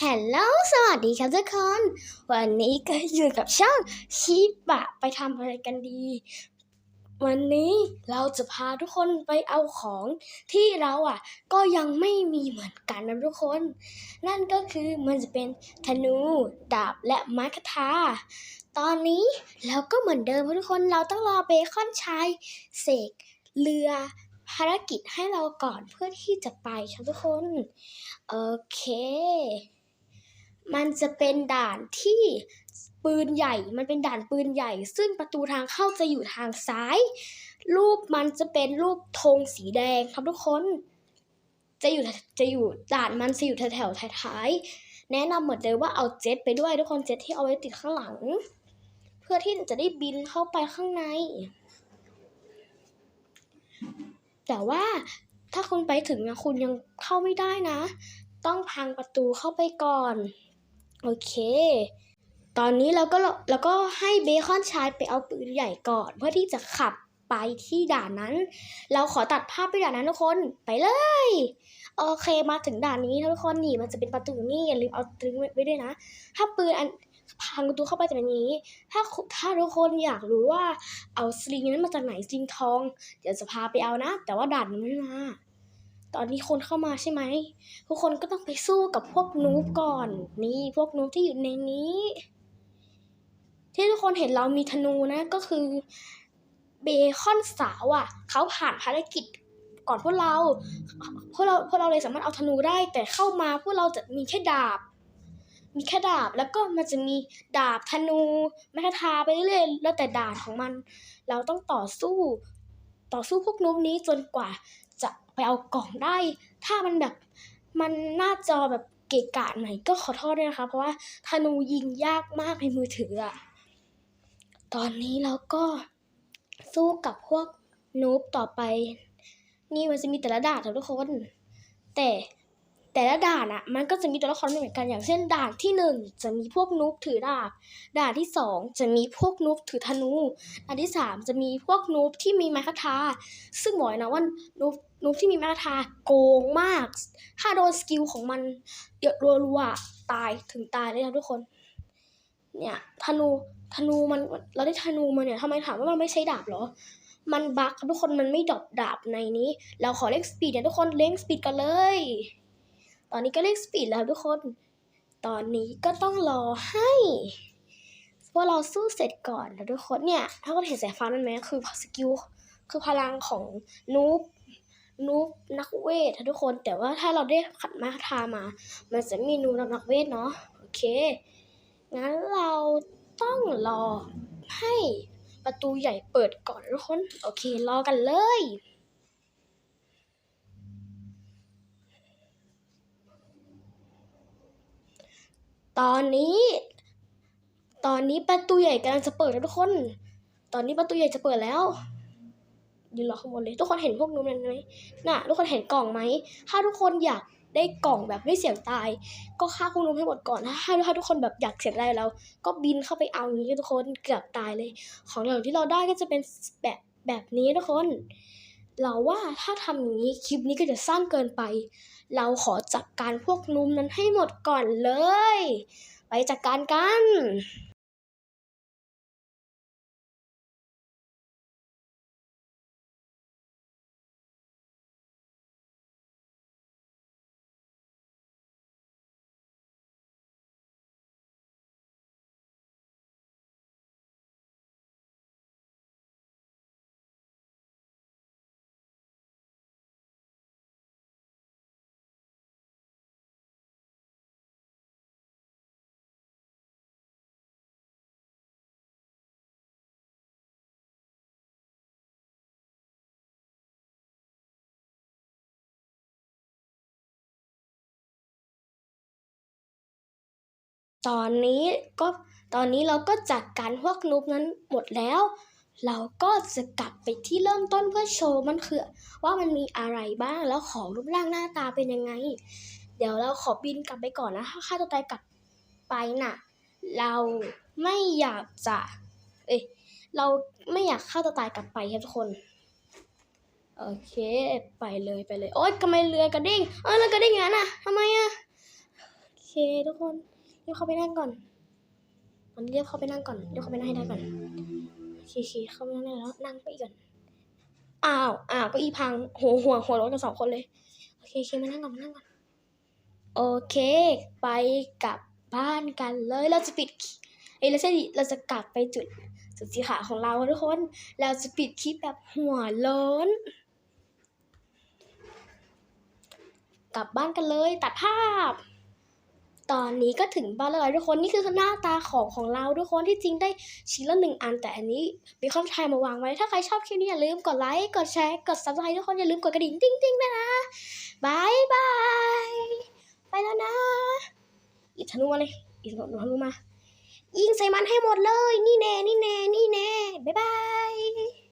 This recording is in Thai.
ฮัลโหลสวัสดีครับทุกคน วันนี้ก็อยู่กับช่องชิบะไปทำอะไรกันดี วันนี้เราจะพาทุกคนไปเอาของที่เราอะ ก็ยังไม่มีเหมือนกันนะทุกคน นั่นก็คือมันจะเป็นธนูดาบและไม้คทาตอนนี้เราก็เหมือนเดิมทุกคนเราต้องรอเบคอนชายเสกเรือภารกิจให้เราก่อนเพื่อที่จะไปครับทุกคน โอเค มันจะเป็นด่านที่ปืนใหญ่ มันเป็นด่านปืนใหญ่ ซึ่งประตูทางเข้าจะอยู่ทางซ้าย รูปมันจะเป็นรูปธงสีแดงครับทุกคน จะอยู่จะอยู่ด่านมันจะอยู่แถวๆท้ายๆแนะนำเหมือนเดิมว่าเอาเจ็ตไปด้วยทุกคนเจ็ตที่เอาไว้ติดข้างหลัง เพื่อที่จะได้บินเข้าไปข้างใน แต่ว่าถ้าคุณไปถึงนะคุณยังเข้าไม่ได้นะ ต้องพังประตูเข้าไปก่อน โอเค ตอนนี้เราก็เราก็ให้เบคอนชายไปเอาปืนใหญ่ก่อน เพื่อที่จะขับไปที่ด่านนั้น เราขอตัดภาพไปด่านนั้นทุกคนไปเลย โอเคมาถึงด่านนี้ทุกคนนี่มันจะเป็นประตูนี่อย่าลืมเอาตรึงไว้ด้วยนะ ถ้าปืนอันพังประตูเข้าไปจะเป็นอย่างนี้ ถ้าถ้าทุกคนอยากรู้ว่าเอาสลิงนั้นมาจากไหนสลิงทอง เดี๋ยวจะพาไปเอานะ แต่ว่าด่านมันไม่มา ตอนนี้คนเข้ามาใช่ไหมทุกคนก็ต้องไปสู้กับพวกนูบก่อน นี่พวกนูบที่อยู่ในนี้ ที่ทุกคนเห็นเรามีธนูนะก็คือเบคอนสาวอะเขาผ่านภารกิจก่อนพวกเราพวกเราพวกเราเลยสามารถเอาธนูได้ แต่เข้ามาพวกเราจะมีแค่ดาบ มีแค่ดาบแล้วก็มันจะมีดาบธนูไม้คทาไปเรื่อยๆแล้วแต่ด่านของมัน เราต้องต่อสู้ ต่อสู้พวกนูบนี้จนกว่า ไปเอากล่องได้ ถ้ามันแบบมันหน้าจอแบบเกะกะหน่อยก็ขอโทษด้วยนะคะ เพราะว่าธนูยิงยากมากในมือถืออะตอนนี้เราก็สู้กับพวกนูบต่อไป นี่มันจะมีแต่ละด่านทุกคน แต่ แต่ละด่านอะมันก็จะมีตัวละครไม่เหมือนกันอย่างเช่น ด่านที่หนึ่งจะมีพวกนูบถือดาบ ด่านที่สองจะมีพวกนูบถือธนู ด่านที่สามจะมีพวกนูบที่มีไม้คทาซึ่งบอกเลยนะว่านูบนูบที่มีไม้คทาโกงมาก ถ้าโดนสกิลของมันเยอะรัวๆตายถึงตายเลยนะทุกคน เนี่ยธนูธนูมันเราได้ธนูมาเนี่ยทำไมถามว่ามันไม่ใช่ดาบเหรอมันบั๊กทุกคนมันไม่ดรอปดาบในนี้ เราขอเล่นสปีดเนี่ยทุกคนเล่นสปีดกันเลย ตอนนี้ก็เล่นสปีดแล้วทุกคน ตอนนี้ก็ต้องรอให้พวกเราสู้เสร็จก่อนนะทุกคนเนี่ย ถ้าคุณเห็นสายฟ้านั่นไหมคือสกิลคือพลังของนูบนูบนักเวททุกคน แต่ว่าถ้าเราได้ขัดมาคาทามา มันจะมีนูบนักเวทเนาะโอเค งั้นเราต้องรอให้ประตูใหญ่เปิดก่อนทุกคน โอเค รอกันเลย ตอนนี้ ตอนนี้ประตูใหญ่กำลังจะเปิดแล้วทุกคน ตอนนี้ประตูใหญ่จะเปิดแล้วยืนรอข้างบนเลยทุกคนเห็นพวกนู้นไหมน่ะทุกคนเห็นกล่องไหมถ้าทุกคนอยากได้กล่องแบบไม่เสี่ยงตาย ก็ฆ่าพวกนู้นให้หมดก่อนถ้าถ้าทุกคนแบบอยากเสี่ยงตายแล้วก็บินเข้าไปเอาอย่างนี้ทุกคนเกือบตายเลย ของเหล่าที่เราได้ก็จะเป็นแบบแบบนี้ทุกคน เราว่าถ้าทำอย่างนี้คลิปนี้ก็จะสั้นเกินไป เราขอจัดการพวกนุ่มนั้นให้หมดก่อนเลย ไปจัดการกัน ตอนนี้ก็ตอนนี้เราก็จัดการพวกนุบนั้นหมดแล้ว เราก็จะกลับไปที่เริ่มต้นเพื่อโชว์มันคือ ว่ามันมีอะไรบ้างแล้วของรูปร่างหน้าตาเป็นยังไง เดี๋ยวเราขอบินกลับไปก่อนนะถ้าค่าตัวตายกลับไปน่ะ เราไม่อยากจะเอ้ยเราไม่อยากฆ่าตัวตายกลับไปครับทุกคนโอเคไปเลยไปเลย โอ๊ยทำไมเรือกระดิ่งเออเรือกระดิ่งงั้นอะทำไมอะเคทุกคน เรียกเขาไปนั่งก่อนตอนเรียกเขาไปนั่งก่อนเรียกเขาไปนั่งให้ได้ก่อนโอเคโอเคเข้าไปนั่งได้แล้วนั่งไปอีกก่อนอ้าวอ้าวก็อีพังหัวหัวหัวร้อนกันสองคนเลยโอเคโอเคมานั่งก่อนมานั่งก่อนโอเค ไปกลับบ้านกันเลยเราจะปิดเอ้ยเราจะเราจะกลับไปจุดจุดสีขาวของเราทุกคน เราจะปิดคลิปแบบหัวล้นกลับบ้านกันเลยตัดภาพ ตอนนี้ก็ถึงบ้านแล้วทุกคนนี่คือหน้าตาของของเราทุกคนที่จริงได้ชิ้นละหนึ่งอันแต่อันนี้มีคอนไทยมาวางไว้ถ้าใครชอบคลิปนี้อย่าลืมกดไลค์กดแชร์กด subscribe ทุกคนอย่าลืมกดกระดิ่งติ๊งติ๊งด้วยนะบายบายไปแล้วนะหยิบธนูมาเลยหยิบธนูมา ยิงใส่มันให้หมดเลย นี่แน่นี่แน่นี่แน่บายบาย